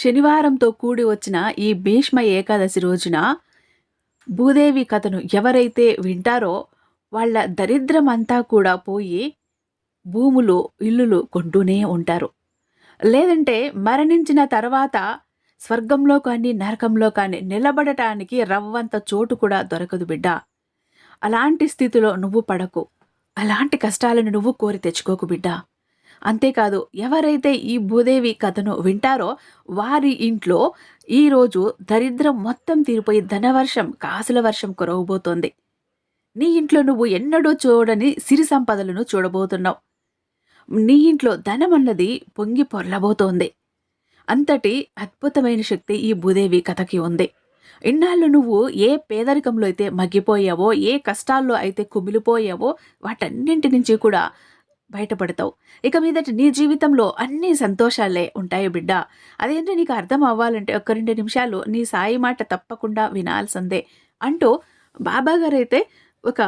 శనివారంతో కూడి వచ్చిన ఈ భీష్మ ఏకాదశి రోజున భూదేవి కథను ఎవరైతే వింటారో వాళ్ళ దరిద్రం అంతా కూడా పోయి భూములు ఇల్లులు కొంటూనే ఉంటారు. లేదంటే మరణించిన తర్వాత స్వర్గంలో కానీ నరకంలో కానీ నిలబడటానికి రవ్వంత చోటు కూడా దొరకదు బిడ్డ. అలాంటి స్థితిలో నువ్వు పడకు. అలాంటి కష్టాలను నువ్వు కోరి తెచ్చుకోకు బిడ్డా. అంతేకాదు ఎవరైతే ఈ భూదేవి కథను వింటారో వారి ఇంట్లో ఈరోజు దరిద్రం మొత్తం తీరిపోయి ధనవర్షం కాసుల వర్షం కురవబోతోంది. నీ ఇంట్లో నువ్వు ఎన్నడూ చూడని సిరి సంపదలను చూడబోతున్నావు. నీ ఇంట్లో ధనం అన్నది పొంగి పొర్లబోతోంది. అంతటి అద్భుతమైన శక్తి ఈ భూదేవి కథకి ఉంది. ఇన్నాళ్ళు నువ్వు ఏ పేదరికంలో అయితే మగ్గిపోయావో ఏ కష్టాల్లో అయితే కుమిలిపోయావో వాటన్నింటి నుంచి కూడా బయటపడతావు. ఇక మీదట నీ జీవితంలో అన్ని సంతోషాలే ఉంటాయి బిడ్డ. అదేంటో నీకు అర్థం అవ్వాలంటే ఒక రెండు నిమిషాలు నీ సాయి మాట తప్పకుండా వినాల్సిందే అంటూ బాబాగారు అయితే ఒక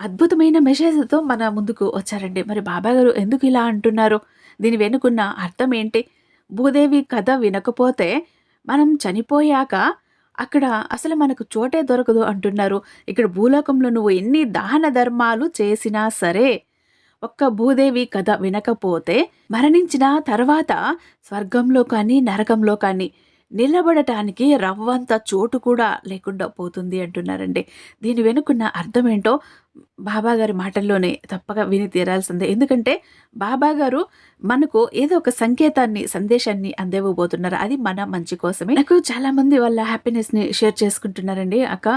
అద్భుతమైన మెసేజ్తో మన ముందుకు వచ్చారండి. మరి బాబాగారు ఎందుకు ఇలా అంటున్నారు? దీని వెనుకున్న అర్థం ఏంటి? భూదేవి కథ వినకపోతే మనం చనిపోయాక అక్కడ అసలు మనకు చోటే దొరకదు అంటున్నారు. ఇక్కడ భూలోకంలో నువ్వు ఎన్ని దాన ధర్మాలు చేసినా సరే ఒక్క భూదేవి కథ వినకపోతే మరణించిన తర్వాత స్వర్గంలో కానీ నరకంలో కానీ నిలబడటానికి రవ్వంత చోటు కూడా లేకుండా పోతుంది అంటున్నారండి. దీని వెనుకున్న అర్థం ఏంటో బాబా గారి మాటల్లోనే తప్పక విని తీరాల్సిందే. ఎందుకంటే బాబా గారు మనకు ఏదో ఒక సంకేతాన్ని సందేశాన్ని అందేవబోతున్నారు. అది మన మంచి కోసమే. నాకు చాలా మంది వాళ్ళ హ్యాపీనెస్ని షేర్ చేసుకుంటున్నారండి. అక్క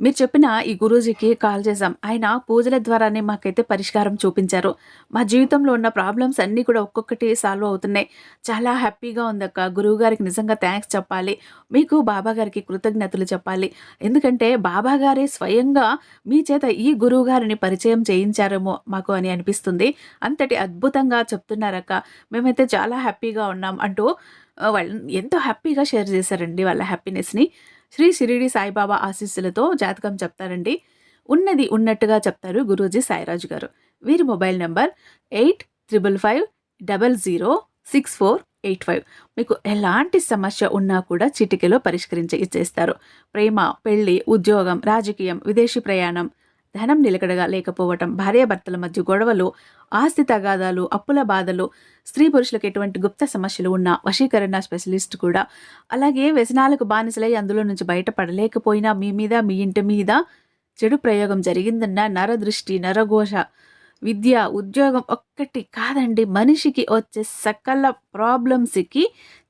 మీరు చెప్పిన ఈ గురూజీకి కాల్ చేశాం. ఆయన పూజల ద్వారానే మాకైతే పరిష్కారం చూపించారు. మా జీవితంలో ఉన్న ప్రాబ్లమ్స్ అన్నీ కూడా ఒక్కొక్కటి సాల్వ్ అవుతున్నాయి. చాలా హ్యాపీగా ఉంది అక్క. గురువు గారికి నిజంగా థ్యాంక్స్ చెప్పాలి. మీకు బాబా గారికి కృతజ్ఞతలు చెప్పాలి. ఎందుకంటే బాబా గారే స్వయంగా మీ చేత ఈ గురువు గారిని పరిచయం చేయించారేమో మాకు అని అనిపిస్తుంది. అంతటి అద్భుతంగా చెప్తున్నారక్క. మేమైతే చాలా హ్యాపీగా ఉన్నాం అంటూ వాళ్ళు ఎంతో హ్యాపీగా షేర్ చేశారండి వాళ్ళ హ్యాపీనెస్ని. శ్రీ షిరిడి సాయిబాబా ఆశీస్సులతో జాతకం చెప్తారండి. ఉన్నది ఉన్నట్టుగా చెప్తారు గురూజీ సాయిరాజు గారు. వీరి mobile number eight triple five double zero six four eight five. మీకు ఎలాంటి సమస్య ఉన్నా కూడా చిటికెలో పరిష్కరించి ఇచ్చేస్తారు. ప్రేమ పెళ్ళి ఉద్యోగం రాజకీయం విదేశీ ప్రయాణం ధనం నిలకడగా లేకపోవటం భార్యాభర్తల మధ్య గొడవలు ఆస్తి తగాదాలు అప్పుల బాధలు స్త్రీ పురుషులకు ఎటువంటి గుప్త సమస్యలు ఉన్న వశీకరణ స్పెషలిస్ట్ కూడా అలాగే వ్యసనాలకు బానిసలై అందులో నుంచి బయటపడలేకపోయినా మీ మీద మీ ఇంటి మీద చెడు ప్రయోగం జరిగిందన్న నరదృష్టి నరఘోష విద్య ఉద్యోగం ఒక్కటి కాదండి. మనిషికి వచ్చే సకల ప్రాబ్లమ్స్కి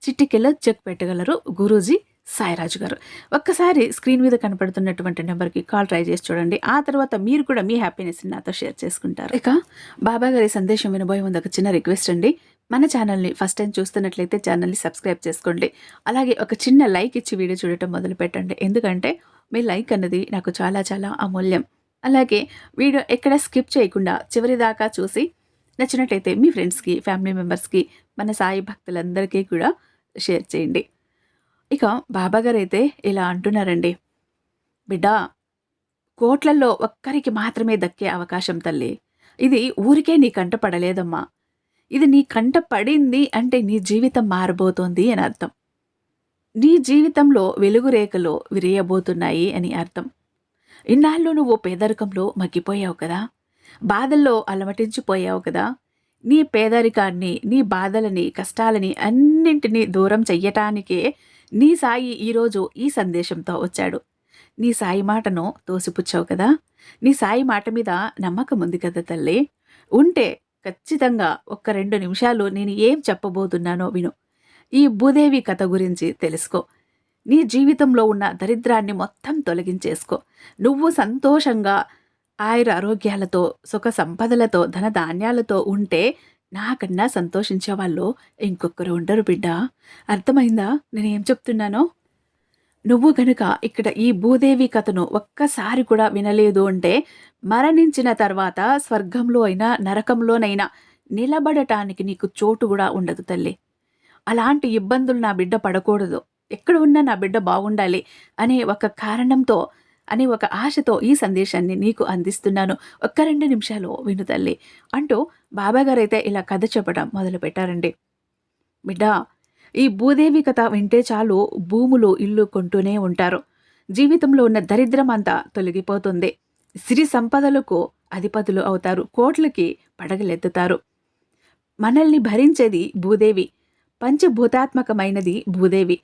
చిటికెలో చెక్ పెట్టగలరు గురూజీ. సాయిరాజు గారు. ఒక్కసారి స్క్రీన్ మీద కనపడుతున్నటువంటి నెంబర్కి కాల్ ట్రై చేసి చూడండి. ఆ తర్వాత మీరు కూడా మీ హ్యాపీనెస్ నాతో షేర్ చేసుకుంటారు. ఇక బాబా గారి సందేశం వినబోయే ముందు ఒక చిన్న రిక్వెస్ట్ అండి. మన ఛానల్ని ఫస్ట్ టైం చూస్తున్నట్లయితే ఛానల్ని సబ్స్క్రైబ్ చేసుకోండి. అలాగే ఒక చిన్న లైక్ ఇచ్చి వీడియో చూడటం మొదలు పెట్టండి. ఎందుకంటే మీ లైక్ అన్నది నాకు చాలా చాలా అమూల్యం. అలాగే వీడియో ఎక్కడ స్కిప్ చేయకుండా చివరి దాకా చూసి నచ్చినట్లయితే మీ ఫ్రెండ్స్కి ఫ్యామిలీ మెంబర్స్కి మన సాయి భక్తులందరికీ కూడా షేర్ చేయండి. ఇక బాబాగారు అయితే ఇలా అంటున్నారండి. బిడ్డ కోట్లల్లో ఒక్కరికి మాత్రమే దక్కే అవకాశం తల్లి. ఇది ఊరికే నీ కంట పడలేదమ్మా. ఇది నీ కంట పడింది అంటే నీ జీవితం మారబోతోంది అని అర్థం. నీ జీవితంలో వెలుగు రేఖలు విరియబోతున్నాయి అని అర్థం. ఇన్నాళ్ళు నువ్వు పేదరికంలో మగ్గిపోయావు కదా. బాధల్లో అలమటించిపోయావు కదా. నీ పేదరికాన్ని నీ బాధలని కష్టాలని అన్నింటినీ దూరం చెయ్యటానికే నీ సాయి ఈరోజు ఈ సందేశంతో వచ్చాడు. నీ సాయి మాటను తోసిపుచ్చావు కదా? నీ సాయి మాట మీద నమ్మకం ఉంది కదా తల్లి? ఉంటే ఖచ్చితంగా ఒక్క రెండు నిమిషాలు నేను ఏం చెప్పబోతున్నానో విను. ఈ భూదేవి కథ గురించి తెలుసుకో. నీ జీవితంలో ఉన్న దరిద్రాన్ని మొత్తం తొలగించేసుకో. నువ్వు సంతోషంగా ఆయుర ఆరోగ్యాలతో సుఖ సంపదలతో ధన ధాన్యాలతో ఉంటే నాకన్నా సంతోషించే వాళ్ళు ఇంకొకరు ఉండరు బిడ్డ. అర్థమైందా? నేనేం చెప్తున్నానో? నువ్వు గనుక ఇక్కడ ఈ భూదేవి కథను ఒక్కసారి కూడా వినలేదు అంటే మరణించిన తర్వాత స్వర్గంలో అయినా నరకంలోనైనా నిలబడటానికి నీకు చోటు కూడా ఉండదు తల్లి. అలాంటి ఇబ్బందులు నా బిడ్డ పడకూడదు. ఎక్కడ ఉన్నా నా బిడ్డ బాగుండాలి అనే ఒక కారణంతో అనే ఒక ఆశతో ఈ సందేశాన్ని నీకు అందిస్తున్నాను. ఒక్క రెండు నిమిషాలు విను తల్లి అంటూ బాబాగారైతే ఇలా కథ చెప్పడం మొదలుపెట్టారండి. బిడ్డా బిడ్డ ఈ భూదేవి కథ వింటే చాలు భూములు ఇల్లు కొంటూనే ఉంటారు. జీవితంలో ఉన్న దరిద్రం అంతా తొలగిపోతుంది. సిరి సంపదలకు అధిపతులు అవుతారు. కోట్లకి పడగలెత్తుతారు. మనల్ని భరించేది భూదేవి. పంచభూతాత్మకమైనది భూదేవి.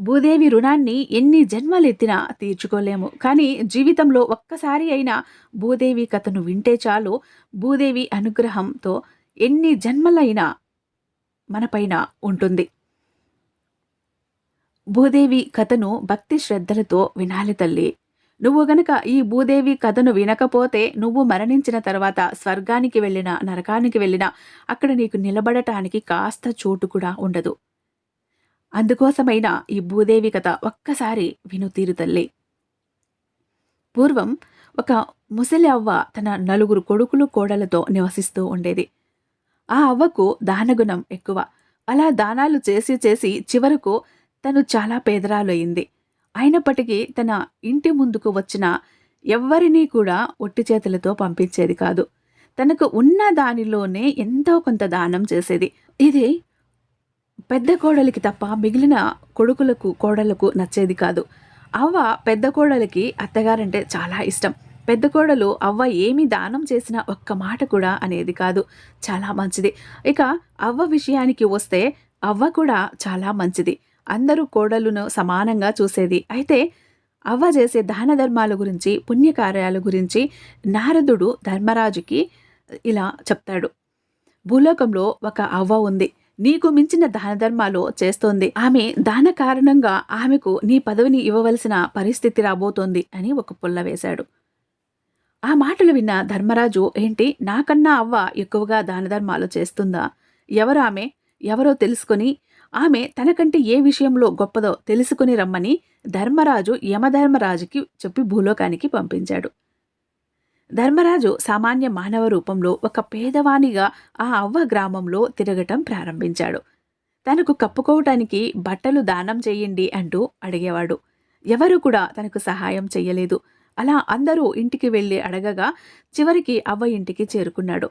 భూదేవి రుణాన్ని ఎన్ని జన్మలెత్తినా తీర్చుకోలేము. కానీ జీవితంలో ఒక్కసారి అయినా భూదేవి కథను వింటే చాలు. భూదేవి అనుగ్రహంతో ఎన్ని జన్మలైనా మనపైన ఉంటుంది. భూదేవి కథను భక్తి శ్రద్ధలతో వినాలి తల్లి. నువ్వు గనక ఈ భూదేవి కథను వినకపోతే నువ్వు మరణించిన తర్వాత స్వర్గానికి వెళ్ళినా నరకానికి వెళ్ళినా అక్కడ నీకు నిలబడటానికి కాస్త చోటు కూడా ఉండదు. అందుకోసమైనా ఈ భూదేవి కథ ఒక్కసారి విను తీరు తల్లి. పూర్వం ఒక ముసలి అవ్వ తన నలుగురు కొడుకులు కోడలతో నివసిస్తూ ఉండేది. ఆ అవ్వకు దానగుణం ఎక్కువ. అలా దానాలు చేసి చేసి చివరకు తను చాలా పేదరాలు అయింది అయినప్పటికీ తన ఇంటి ముందుకు వచ్చిన ఎవ్వరినీ కూడా ఒట్టి చేతులతో పంపించేది కాదు. తనకు ఉన్న దానిలోనే ఎంతో కొంత దానం చేసేది. ఇది పెద్ద కోడలికి తప్ప మిగిలిన కొడుకులకు కోడలకు నచ్చేది కాదు. అవ్వ పెద్ద కోడలికి అత్తగారంటే చాలా ఇష్టం. పెద్ద కోడలు అవ్వ ఏమి దానం చేసినా ఒక్క మాట కూడా అనేది కాదు. చాలా మంచిది. ఇక అవ్వ విషయానికి వస్తే అవ్వ కూడా చాలా మంచిది. అందరూ కోడలును సమానంగా చూసేది. అయితే అవ్వ చేసే దాన ధర్మాల గురించి పుణ్యకార్యాల గురించి నారదుడు ధర్మరాజుకి ఇలా చెప్తాడు. భూలోకంలో ఒక అవ్వ ఉంది. నీకు మించిన దాన ధర్మాలు చేస్తోంది. ఆమె దాన కారణంగా ఆమెకు నీ పదవిని ఇవ్వవలసిన పరిస్థితి రాబోతోంది అని ఒక పుల్ల వేశాడు. ఆ మాటలు విన్న ధర్మరాజు ఏంటి నాకన్నా అవ్వ ఎక్కువగా దాన ధర్మాలు చేస్తుందా? ఎవరు ఆమె? ఎవరో తెలుసుకొని ఆమె తనకంటే ఏ విషయంలో గొప్పదో తెలుసుకుని రమ్మని ధర్మరాజు యమధర్మరాజుకి చెప్పి భూలోకానికి పంపించాడు. ధర్మరాజు సామాన్య మానవ రూపంలో ఒక పేదవానిగా ఆ అవ్వ గ్రామంలో తిరగటం ప్రారంభించాడు. తనకు కప్పుకోవటానికి బట్టలు దానం చేయండి అంటూ అడిగేవాడు. ఎవరు కూడా తనకు సహాయం చెయ్యలేదు. అలా అందరూ ఇంటికి వెళ్ళి అడగగా చివరికి అవ్వ ఇంటికి చేరుకున్నాడు.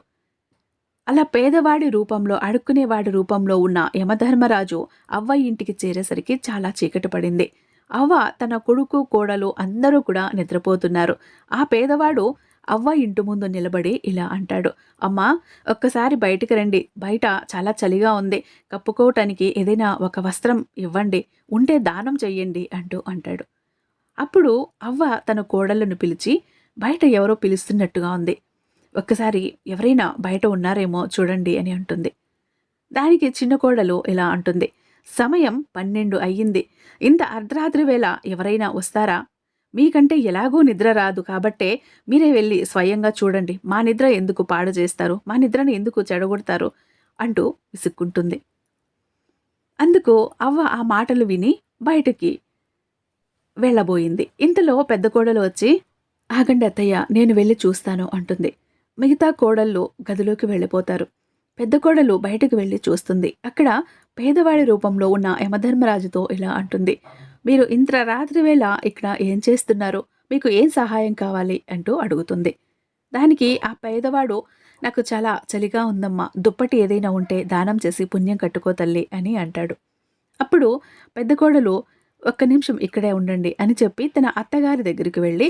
అలా పేదవాడి రూపంలో అడుక్కునేవాడి రూపంలో ఉన్న యమధర్మరాజు అవ్వ ఇంటికి చేరేసరికి చాలా చీకటి పడింది. అవ్వ తన కొడుకు కోడలు అందరూ కూడా నిద్రపోతున్నారు. ఆ పేదవాడు అవ్వ ఇంటి ముందు నిలబడి ఇలా అంటాడు అమ్మా ఒక్కసారి బయటికి రండి. బయట చాలా చలిగా ఉంది. కప్పుకోవటానికి ఏదైనా ఒక వస్త్రం ఇవ్వండి. ఉంటే దానం చెయ్యండి అంటూ అంటాడు. అప్పుడు అవ్వ తన కోడళ్ళను పిలిచి బయట ఎవరో పిలుస్తున్నట్టుగా ఉంది. ఒక్కసారి ఎవరైనా బయట ఉన్నారేమో చూడండి అని అంటుంది. దానికి చిన్న కోడలు ఇలా అంటుంది సమయం పన్నెండు అయ్యింది. ఇంత అర్ధరాత్రి వేళ ఎవరైనా వస్తారా? మీకంటే ఎలాగూ నిద్ర రాదు కాబట్టే మీరే వెళ్ళి స్వయంగా చూడండి. మా నిద్ర ఎందుకు పాడు చేస్తారు? మా నిద్రను ఎందుకు చెడగొడతారు? అంటూ విసుక్కుంటుంది. అందుకు అవ్వ ఆ మాటలు విని బయటికి వెళ్ళబోయింది. ఇంతలో పెద్ద కోడలు వచ్చి ఆగండి అత్తయ్య నేను వెళ్ళి చూస్తాను అంటుంది. మిగతా కోడళ్ళు గదిలోకి వెళ్ళిపోతారు. పెద్ద కోడలు బయటకు వెళ్ళి చూస్తుంది. అక్కడ పేదవాడి రూపంలో ఉన్న యమధర్మరాజుతో ఇలా అంటుంది. మీరు ఇంత రాత్రి వేళ ఇక్కడ ఏం చేస్తున్నారు? మీకు ఏం సహాయం కావాలి? అంటూ అడుగుతుంది. దానికి ఆ పేదవాడు నాకు చాలా చలిగా ఉందమ్మా దుప్పటి ఏదైనా ఉంటే దానం చేసి పుణ్యం కట్టుకో తల్లి అని అంటాడు. అప్పుడు పెద్ద కోడలు ఒక్క నిమిషం ఇక్కడే ఉండండి అని చెప్పి తన అత్తగారి దగ్గరికి వెళ్ళి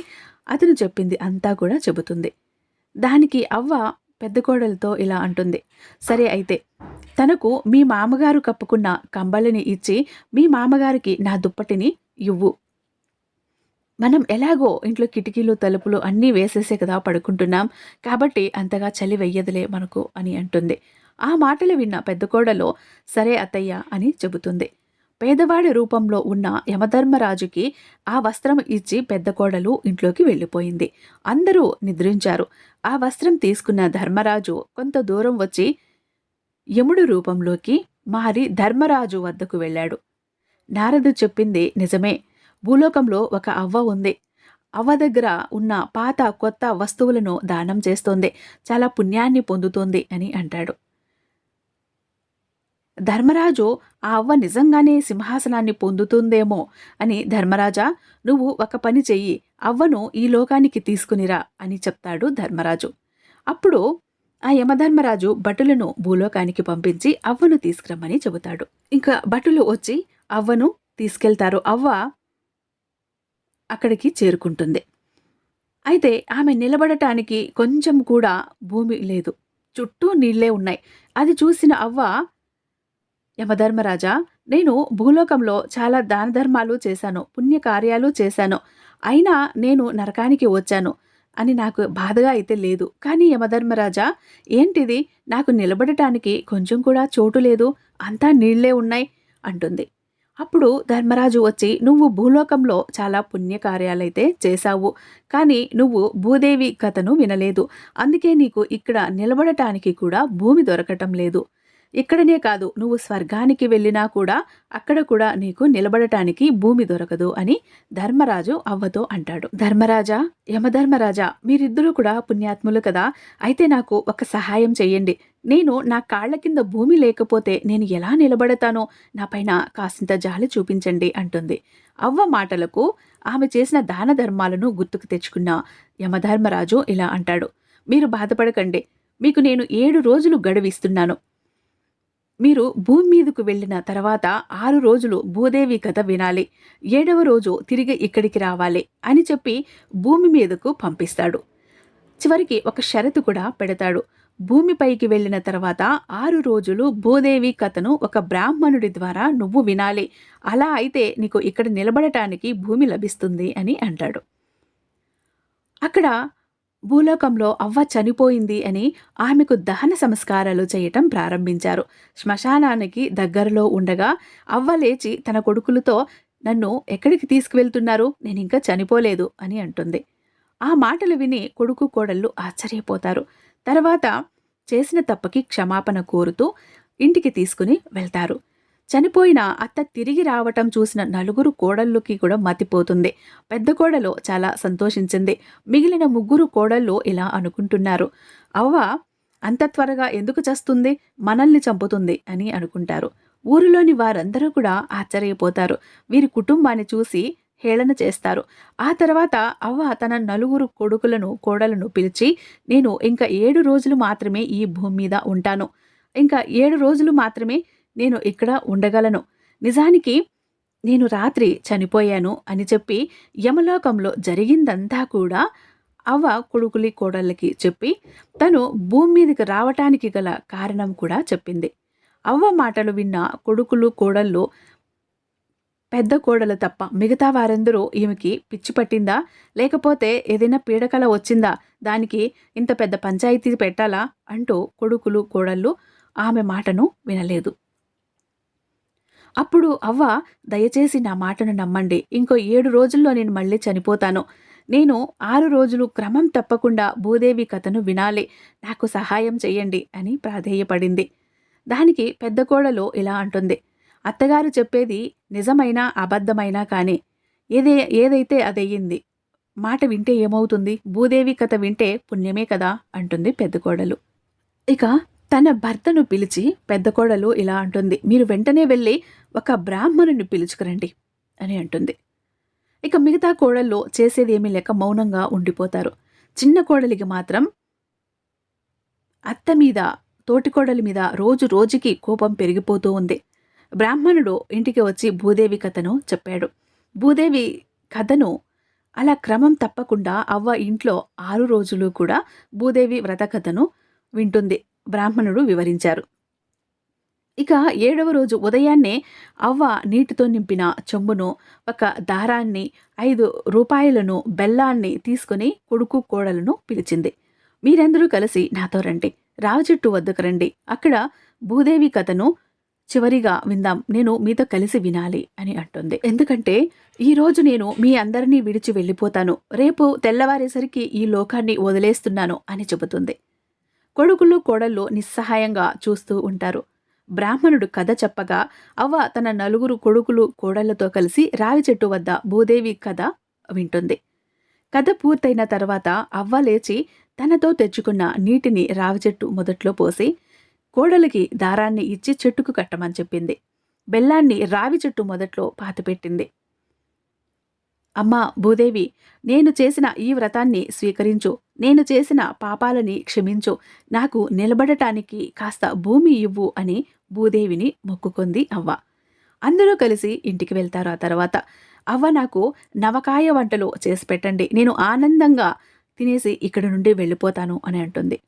అతను చెప్పింది అంతా కూడా చెబుతుంది. దానికి అవ్వ పెద్ద కోడలతో ఇలా అంటుంది. సరే అయితే తనకు మీ మామగారు కప్పుకున్న కంబళిని ఇచ్చి మీ మామగారికి నా దుప్పటిని ఇవ్వు. మనం ఎలాగో ఇంట్లో కిటికీలు తలుపులు అన్నీ వేసేసే కదా పడుకుంటున్నాం. కాబట్టి అంతగా చలి వెయ్యదులే మనకు అని అంటుంది. ఆ మాటలు విన్న పెద్ద కోడలో సరే అత్తయ్య అని చెబుతుంది. పేదవాడి రూపంలో ఉన్న యమధర్మరాజుకి ఆ వస్త్రం ఇచ్చి పెద్ద కోడలు ఇంట్లోకి వెళ్ళిపోయింది. అందరూ నిద్రించారు. ఆ వస్త్రం తీసుకున్న ధర్మరాజు కొంత దూరం వచ్చి యముడు రూపంలోకి మారి ధర్మరాజు వద్దకు వెళ్ళాడు. నారదు చెప్పింది నిజమే. భూలోకంలో ఒక అవ్వ ఉంది. అవ్వ దగ్గర ఉన్న పాత కొత్త వస్తువులను దానం చేస్తోంది. చాలా పుణ్యాన్ని పొందుతోంది అని అంటాడు. ధర్మరాజు ఆ అవ్వ నిజంగానే సింహాసనాన్ని పొందుతుందేమో అని ధర్మరాజా నువ్వు ఒక పని చెయ్యి. అవ్వను ఈ లోకానికి తీసుకునిరా అని చెప్తాడు ధర్మరాజు. అప్పుడు ఆ యమధర్మరాజు భటులను భూలోకానికి పంపించి అవ్వను తీసుకురమ్మని చెబుతాడు. ఇంకా భటులు వచ్చి అవ్వను తీసుకెళ్తారు. అవ్వ అక్కడికి చేరుకుంటుంది. అయితే ఆమె నిలబడటానికి కొంచెం కూడా భూమి లేదు. చుట్టూ నీళ్ళే ఉన్నాయి. అది చూసిన అవ్వ యమధర్మరాజా నేను భూలోకంలో చాలా దాన ధర్మాలు చేశాను పుణ్యకార్యాలు చేశాను. అయినా నేను నరకానికి వచ్చాను. అని నాకు బాధగా అయితే లేదు. కానీ యమధర్మరాజా ఏంటిది? నాకు నిలబడటానికి కొంచెం కూడా చోటు లేదు. అంతా నీళ్ళే ఉన్నాయి అంటుంది. అప్పుడు ధర్మరాజు వచ్చి నువ్వు భూలోకంలో చాలా పుణ్యకార్యాలైతే చేశావు. కానీ నువ్వు భూదేవి కథను వినలేదు. అందుకే నీకు ఇక్కడ నిలబడటానికి కూడా భూమి దొరకటం లేదు. ఇక్కడనే కాదు నువ్వు స్వర్గానికి వెళ్ళినా కూడా అక్కడ కూడా నీకు నిలబడటానికి భూమి దొరకదు అని ధర్మరాజు అవ్వతో అంటాడు. ధర్మరాజా యమధర్మరాజా మీరిద్దరూ కూడా పుణ్యాత్ములు కదా. అయితే నాకు ఒక సహాయం చెయ్యండి. నేను నా కాళ్ళ కింద భూమి లేకపోతే నేను ఎలా నిలబడతానో నా పైన కాసింత జాలి చూపించండి అంటుంది. అవ్వ మాటలకు ఆమె చేసిన దాన ధర్మాలను గుర్తుకు తెచ్చుకున్న యమధర్మరాజు ఇలా అంటాడు. మీరు బాధపడకండి. మీకు నేను ఏడు రోజులు గడువిస్తున్నాను. మీరు భూమి మీదకు వెళ్ళిన తర్వాత ఆరు రోజులు భూదేవి కథ వినాలి. ఏడవ రోజు తిరిగి ఇక్కడికి రావాలి అని చెప్పి భూమి మీదకు పంపిస్తాడు. చివరికి ఒక షరతు కూడా పెడతాడు. భూమిపైకి వెళ్ళిన తర్వాత ఆరు రోజులు భూదేవి కథను ఒక బ్రాహ్మణుడి ద్వారా నువ్వు వినాలి. అలా అయితే నీకు ఇక్కడ నిలబడటానికి భూమి లభిస్తుంది అని అంటాడు. అక్కడ భూలోకంలో అవ్వ చనిపోయింది అని ఆమెకు దహన సంస్కారాలు చేయటం ప్రారంభించారు. శ్మశానానికి దగ్గరలో ఉండగా అవ్వ లేచి తన కొడుకులతో నన్ను ఎక్కడికి తీసుకువెళ్తున్నారు? నేను ఇంకా చనిపోలేదు అని అంటుంది. ఆ మాటలు విని కొడుకు కోడళ్ళు ఆశ్చర్యపోతారు. తర్వాత చేసిన తప్పకి క్షమాపణ కోరుతూ ఇంటికి తీసుకుని వెళ్తారు. చనిపోయిన అత్త తిరిగి రావటం చూసిన నలుగురు కోడళ్ళుకి కూడా మతిపోతుంది. పెద్ద కోడలు చాలా సంతోషించింది. మిగిలిన ముగ్గురు కోడళ్ళు ఇలా అనుకుంటున్నారు. అవ్వ అంత త్వరగా ఎందుకు చస్తుంది? మనల్ని చంపుతుంది అని అనుకుంటారు. ఊరిలోని వారందరూ కూడా ఆశ్చర్యపోతారు. వీరి కుటుంబాన్ని చూసి హేళన చేస్తారు. ఆ తర్వాత అవ్వ తన నలుగురు కొడుకులను కోడలను పిలిచి నేను ఇంకా ఏడు రోజులు మాత్రమే ఈ భూమి మీద ఉంటాను. ఇంకా ఏడు రోజులు మాత్రమే నేను ఇక్కడ ఉండగలను. నిజానికి నేను రాత్రి చనిపోయాను అని చెప్పి యమలోకంలో జరిగిందంతా కూడా అవ్వ కొడుకులి కోడళ్ళకి చెప్పి తను భూమి మీదకి రావటానికి గల కారణం కూడా చెప్పింది. అవ్వ మాటలు విన్న కొడుకులు కోడళ్ళు పెద్ద కోడలు తప్ప మిగతా వారందరూ ఈమెకి పిచ్చి పట్టిందా? లేకపోతే ఏదైనా పీడకల వచ్చిందా? దానికి ఇంత పెద్ద పంచాయతీ పెట్టాలా? అంటూ కొడుకులు కోడళ్ళు ఆమె మాటను వినలేదు. అప్పుడు అవ్వ దయచేసి నా మాటను నమ్మండి. ఇంకో ఏడు రోజుల్లో నేను మళ్ళీ చనిపోతాను. నేను ఆరు రోజులు క్రమం తప్పకుండా భూదేవి కథను వినాలి. నాకు సహాయం చెయ్యండి అని ప్రాధేయపడింది. దానికి పెద్ద కోడలు ఇలా అంటుంది. అత్తగారు చెప్పేది నిజమైనా అబద్ధమైనా కానీ ఏదే ఏదైతే అదయ్యింది మాట వింటే ఏమవుతుంది? భూదేవి కథ వింటే పుణ్యమే కదా అంటుంది పెద్ద కోడలు. ఇక తన భర్తను పిలిచి పెద్ద కోడలు ఇలా అంటుంది మీరు వెంటనే వెళ్ళి ఒక బ్రాహ్మణుని పిలుచుకురండి అని అంటుంది. ఇక మిగతా కోడల్లో చేసేదేమీ లేక మౌనంగా ఉండిపోతారు. చిన్న కోడలికి మాత్రం అత్త మీద తోటి కోడలి మీద రోజు రోజుకి కోపం పెరిగిపోతూ ఉంది. బ్రాహ్మణుడు ఇంటికి వచ్చి భూదేవి కథను చెప్పాడు. భూదేవి కథను అలా క్రమం తప్పకుండా అవ్వ ఇంట్లో ఆరు రోజులు కూడా భూదేవి వ్రత కథను వింటుంది. బ్రాహ్మణుడు వివరించారు. ఇక ఏడవ రోజు ఉదయాన్నే అవ్వ నీటితో నింపిన చెంబును ఒక దారాన్ని ఐదు రూపాయలను బెల్లాన్ని తీసుకుని కొడుకు కోడలను పిలిచింది. మీరందరూ కలిసి నాతో రండి. రావచెట్టు వద్దకు రండి. అక్కడ భూదేవి కథను చివరిగా విందాం. నేను మీతో కలిసి వినాలి అని అంటుంది. ఎందుకంటే ఈరోజు నేను మీ అందరినీ విడిచి వెళ్ళిపోతాను. రేపు తెల్లవారేసరికి ఈ లోకాన్ని వదిలేస్తున్నాను అని చెబుతుంది. కొడుకులు కోడళ్ళు నిస్సహాయంగా చూస్తూ ఉంటారు. బ్రాహ్మణుడు కథ చెప్పగా అవ్వ తన నలుగురు కొడుకులు కోడళ్ళతో కలిసి రావి చెట్టు వద్ద భూదేవి కథ వింటుంది. కథ పూర్తయిన తర్వాత అవ్వ లేచి తనతో తెచ్చుకున్న నీటిని రావి చెట్టు మొదట్లో పోసి కోడలికి దారాన్ని ఇచ్చి చెట్టుకు కట్టమని చెప్పింది. బెల్లాన్ని రావి చెట్టు మొదట్లో పాతిపెట్టింది. అమ్మా భూదేవి నేను చేసిన ఈ వ్రతాన్ని స్వీకరించు. నేను చేసిన పాపాలని క్షమించు. నాకు నిలబడటానికి కాస్త భూమి ఇవ్వు అని భూదేవిని మొక్కుకుంది అవ్వ. అందరూ కలిసి ఇంటికి వెళ్తారు. ఆ తర్వాత అవ్వ నాకు నవకాయ వంటలు చేసి పెట్టండి. నేను ఆనందంగా తినేసి ఇక్కడ నుండి వెళ్ళిపోతాను అని అంటుంది.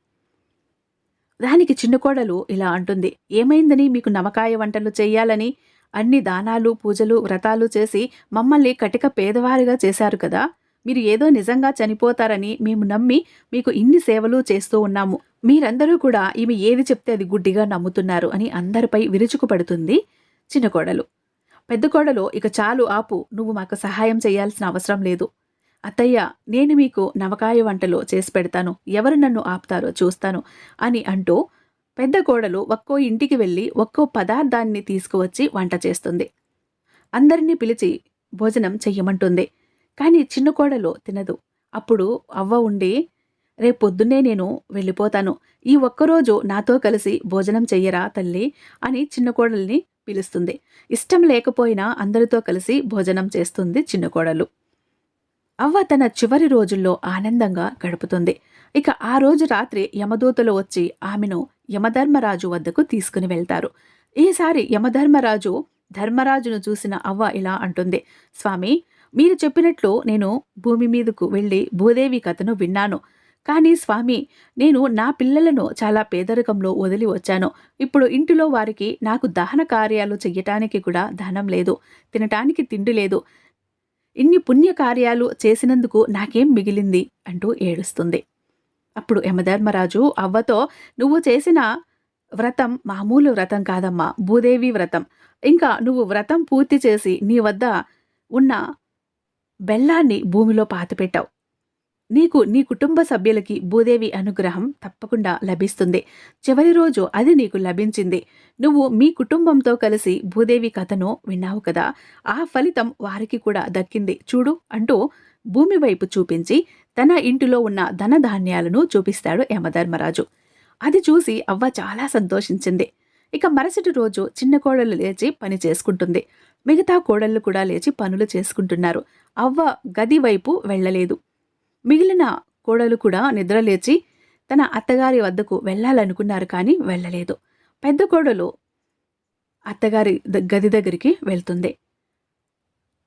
దానికి చిన్న కోడలు ఇలా అంటుంది. ఏమైందని మీకు నవకాయ వంటలు చేయాలని? అన్ని దానాలు పూజలు వ్రతాలు చేసి మమ్మల్ని కటిక పేదవారిగా చేశారు కదా. మీరు ఏదో నిజంగా చనిపోతారని మేము నమ్మి మీకు ఇన్ని సేవలు చేస్తూ ఉన్నాము. మీరందరూ కూడా ఈమె ఏది చెప్తే అది గుడ్డిగా నమ్ముతున్నారు అని అందరిపై విరుచుకుపడుతుంది చిన్న కోడలు పెద్ద కోడలు ఇక చాలు ఆపు నువ్వు మాకు సహాయం చేయాల్సిన అవసరం లేదు. అత్తయ్య నేను మీకు నవకాయ వంటలు చేసి పెడతాను. ఎవరు నన్ను ఆపుతారో చూస్తాను అని అంటూ పెద్ద కోడలు ఒక్కో ఇంటికి వెళ్ళి ఒక్కో పదార్థాన్ని తీసుకువచ్చి వంట చేస్తుంది. అందరినీ పిలిచి భోజనం చెయ్యమంటుంది. కానీ చిన్న కోడలు తినదు. అప్పుడు అవ్వ ఉండి రేపొద్దున్నే నేను వెళ్ళిపోతాను. ఈ ఒక్కరోజు నాతో కలిసి భోజనం చెయ్యరా తల్లి? అని చిన్న కోడల్ని పిలుస్తుంది. ఇష్టం లేకపోయినా అందరితో కలిసి భోజనం చేస్తుంది చిన్న కోడలు. అవ్వ తన చివరి రోజుల్లో ఆనందంగా గడుపుతుంది. ఇక ఆ రోజు రాత్రి యమదూతలు వచ్చి ఆమెను యమధర్మరాజు వద్దకు తీసుకుని వెళ్తారు. ఈసారి యమధర్మరాజు ధర్మరాజును చూసిన అవ్వ ఇలా అంటుంది. స్వామి మీరు చెప్పినట్లు నేను భూమి మీదకు వెళ్ళి భూదేవి కథను విన్నాను. కానీ స్వామి నేను నా పిల్లలను చాలా పేదరికంలో వదిలి వచ్చాను. ఇప్పుడు ఇంటిలో వారికి నాకు దహన కార్యాలు చెయ్యటానికి కూడా ధనం లేదు. తినటానికి తిండి లేదు. ఇన్ని పుణ్య కార్యాలు చేసినందుకు నాకేం మిగిలింది? అంటూ ఏడుస్తుంది. అప్పుడు యమధర్మరాజు అవ్వతో నువ్వు చేసిన వ్రతం మామూలు వ్రతం కాదమ్మా భూదేవి వ్రతం. ఇంకా నువ్వు వ్రతం పూర్తి చేసి నీ వద్ద ఉన్న బెల్లాన్ని భూమిలో పాతిపెట్టావు నీకు నీ కుటుంబ సభ్యులకి భూదేవి అనుగ్రహం తప్పకుండా లభిస్తుంది. చివరి రోజు అది నీకు లభించింది. నువ్వు మీ కుటుంబంతో కలిసి భూదేవి కథను విన్నావు కదా ఆ ఫలితం వారికి కూడా దక్కింది. చూడు అంటూ భూమి వైపు చూపించి తన ఇంటిలో ఉన్న ధనధాన్యాలను చూపిస్తాడు యమధర్మరాజు అది చూసి అవ్వ చాలా సంతోషించింది. ఇక మరుసటి రోజు చిన్న కోడలు లేచి పని చేసుకుంటుంది. మిగతా కోడళ్ళు కూడా లేచి పనులు చేసుకుంటున్నారు. అవ్వ గది వైపు వెళ్ళలేదు. మిగిలిన కోడలు కూడా నిద్రలేచి తన అత్తగారి వద్దకు వెళ్ళాలనుకున్నారు కానీ వెళ్ళలేదు. పెద్ద కోడలు అత్తగారి గది దగ్గరికి వెళ్తుంది.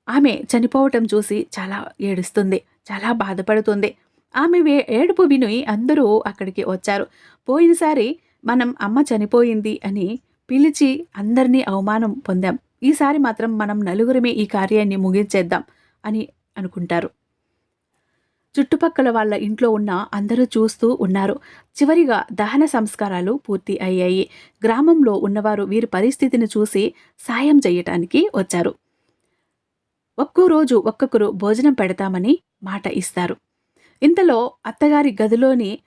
ఆమె చనిపోవటం చూసి చాలా ఏడుస్తుంది. చాలా బాధపడుతుంది. ఆమె వే ఏడుపు విని అందరూ అక్కడికి వచ్చారు. పోయినసారి మనం అమ్మ చనిపోయింది అని పిలిచి అందరినీ అవమానం పొందాం. ఈసారి మాత్రం మనం నలుగురమే ఈ కార్యాన్ని ముగించేద్దాం అని అనుకుంటారు. చుట్టుపక్కల వాళ్ళ ఇంట్లో ఉన్న అందరూ చూస్తూ ఉన్నారు. చివరిగా దహన సంస్కారాలు పూర్తి అయ్యాయి. గ్రామంలో ఉన్నవారు వీరి పరిస్థితిని చూసి సాయం చేయటానికి వచ్చారు. ఒక్కో రోజు ఒక్కొక్కరు భోజనం పెడతామని మాట ఇస్తారు. ఇంతలో అత్తగారి గదిలోని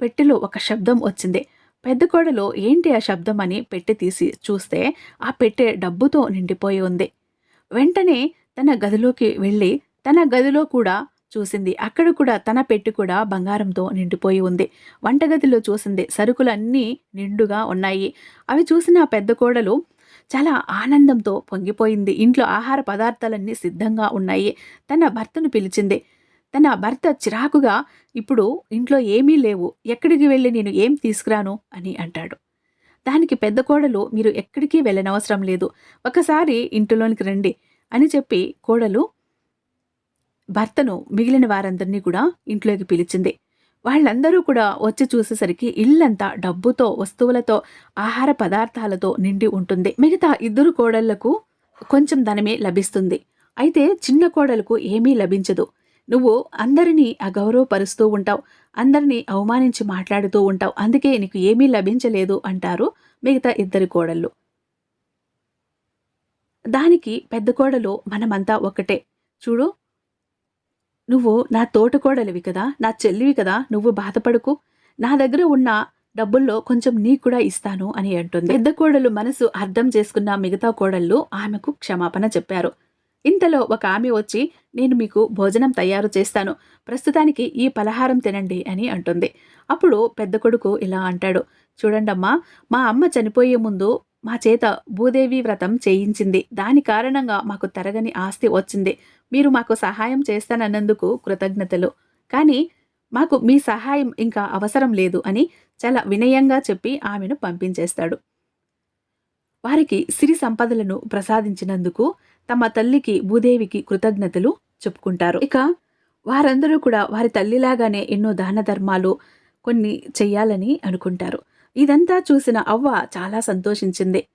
పెట్టెలో ఒక శబ్దం వచ్చింది. పెద్ద కోడలో ఏంటి ఆ శబ్దం అని పెట్టె తీసి చూస్తే ఆ పెట్టె డబ్బుతో నిండిపోయి ఉంది. వెంటనే తన గదిలోకి వెళ్ళి తన గదిలో కూడా చూసింది. అక్కడ కూడా తన పెట్టి కూడా బంగారంతో నిండిపోయి ఉంది. వంటగదిలో చూసింది. సరుకులన్నీ నిండుగా ఉన్నాయి. అవి చూసిన పెద్ద కోడలు చాలా ఆనందంతో పొంగిపోయింది. ఇంట్లో ఆహార పదార్థాలన్నీ సిద్ధంగా ఉన్నాయి. తన భర్తను పిలిచింది. తన భర్త చిరాకుగా ఇప్పుడు ఇంట్లో ఏమీ లేవు. ఎక్కడికి వెళ్ళి నేను ఏం తీసుకురాను? అని అంటాడు. దానికి పెద్ద కోడలు మీరు ఎక్కడికి వెళ్ళనవసరం లేదు. ఒకసారి ఇంటిలోనికి రండి అని చెప్పి కోడలు భర్తను మిగిలిన వారందరినీ కూడా ఇంట్లోకి పిలిచింది. వాళ్ళందరూ కూడా వచ్చి చూసేసరికి ఇల్లంతా డబ్బుతో వస్తువులతో ఆహార పదార్థాలతో నిండి ఉంటుంది. మిగతా ఇద్దరు కోడళ్ళకు కొంచెం ధనమే లభిస్తుంది. అయితే చిన్న కోడలకు ఏమీ లభించదు. నువ్వు అందరినీ అగౌరవపరుస్తూ ఉంటావు అందరినీ అవమానించి మాట్లాడుతూ ఉంటావు అందుకే నీకు ఏమీ లభించలేదు అంటారు మిగతా ఇద్దరు కోడళ్ళు. దానికి పెద్ద కోడలు మనమంతా ఒకటే చూడు నువ్వు నా తోటకోడలివి కదా నా చెల్లివి కదా నువ్వు బాధపడుకు నా దగ్గర ఉన్న డబ్బుల్లో కొంచెం నీకు కూడా ఇస్తాను అని అంటుంది. పెద్ద కోడలు మనసు అర్థం చేసుకున్న మిగతా కోడళ్ళు ఆమెకు క్షమాపణ చెప్పారు. ఇంతలో ఒక ఆమె వచ్చి నేను మీకు భోజనం తయారు చేస్తాను. ప్రస్తుతానికి ఈ పలహారం తినండి అని అంటుంది. అప్పుడు పెద్ద కొడుకు ఇలా అంటాడు చూడండమ్మా మా అమ్మ చనిపోయే ముందు మా చేత భూదేవి వ్రతం చేయించింది. దాని కారణంగా మాకు తరగని ఆస్తి వచ్చింది. మీరు మాకు సహాయం చేస్తానన్నందుకు కృతజ్ఞతలు. కానీ మాకు మీ సహాయం ఇంకా అవసరం లేదు అని చాలా వినయంగా చెప్పి ఆమెను పంపించేస్తాడు. వారికి సిరి సంపదలను ప్రసాదించినందుకు తమ తల్లికి భూదేవికి కృతజ్ఞతలు చెప్పుకుంటారు. ఇక వారందరూ కూడా వారి తల్లిలాగానే ఎన్నో దాన ధర్మాలు కొన్ని చెయ్యాలని అనుకుంటారు. ఇదంతా చూసిన అవ్వ చాలా సంతోషించింది.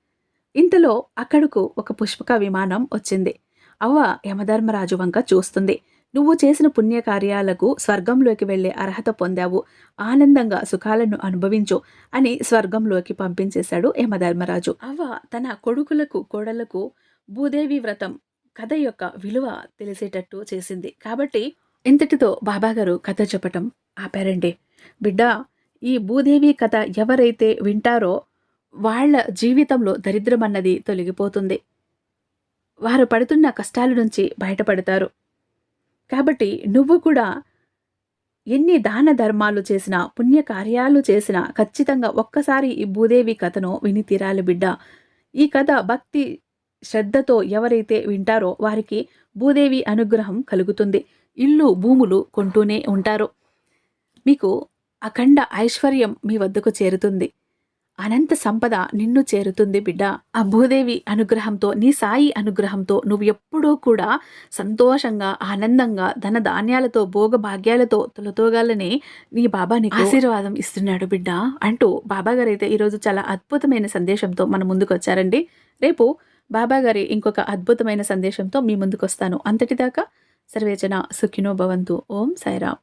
ఇంతలో అక్కడకు ఒక పుష్పక విమానం వచ్చింది. అవ్వ యమధర్మరాజు వంక చూస్తుంది. నువ్వు చేసిన పుణ్యకార్యాలకు స్వర్గంలోకి వెళ్ళే అర్హత పొందావు. ఆనందంగా సుఖాలను అనుభవించు అని స్వర్గంలోకి పంపించేశాడు యమధర్మరాజు. అవ్వ తన కొడుకులకు కోడలకు భూదేవి వ్రతం కథ యొక్క విలువ తెలిసేటట్టు చేసింది. కాబట్టి ఇంతటితో బాబాగారు కథ చెప్పటం ఆపారండి. బిడ్డ ఈ భూదేవి కథ ఎవరైతే వింటారో వాళ్ళ జీవితంలో దరిద్రం అన్నది తొలగిపోతుంది. వారు పడుతున్న కష్టాల నుంచి బయటపడతారు. కాబట్టి నువ్వు కూడా ఎన్ని దాన ధర్మాలు చేసినా పుణ్యకార్యాలు చేసినా ఖచ్చితంగా ఒక్కసారి ఈ భూదేవి కథను విని తీరాలి బిడ్డ. ఈ కథ భక్తి శ్రద్ధతో ఎవరైతే వింటారో వారికి భూదేవి అనుగ్రహం కలుగుతుంది. ఇల్లు భూములు కొంటూనే ఉంటారు. మీకు అఖండ ఐశ్వర్యం మీ వద్దకు చేరుతుంది. అనంత సంపద నిన్ను చేరుతుంది బిడ్డ. ఆ భూదేవి అనుగ్రహంతో నీ సాయి అనుగ్రహంతో నువ్వు ఎప్పుడూ కూడా సంతోషంగా ఆనందంగా ధన ధాన్యాలతో భోగ భాగ్యాలతో తొలతోగాలని నీ బాబా నీకు ఆశీర్వాదం ఇస్తున్నాడు బిడ్డ అంటూ బాబా గారు అయితే ఈరోజు చాలా అద్భుతమైన సందేశంతో మన ముందుకు వచ్చారండి రేపు బాబా గారి ఇంకొక అద్భుతమైన సందేశంతో మీ ముందుకు వస్తాను అంతటిదాకా సర్వేజన సుఖినో భవంతు. ఓం సాయిరామ్.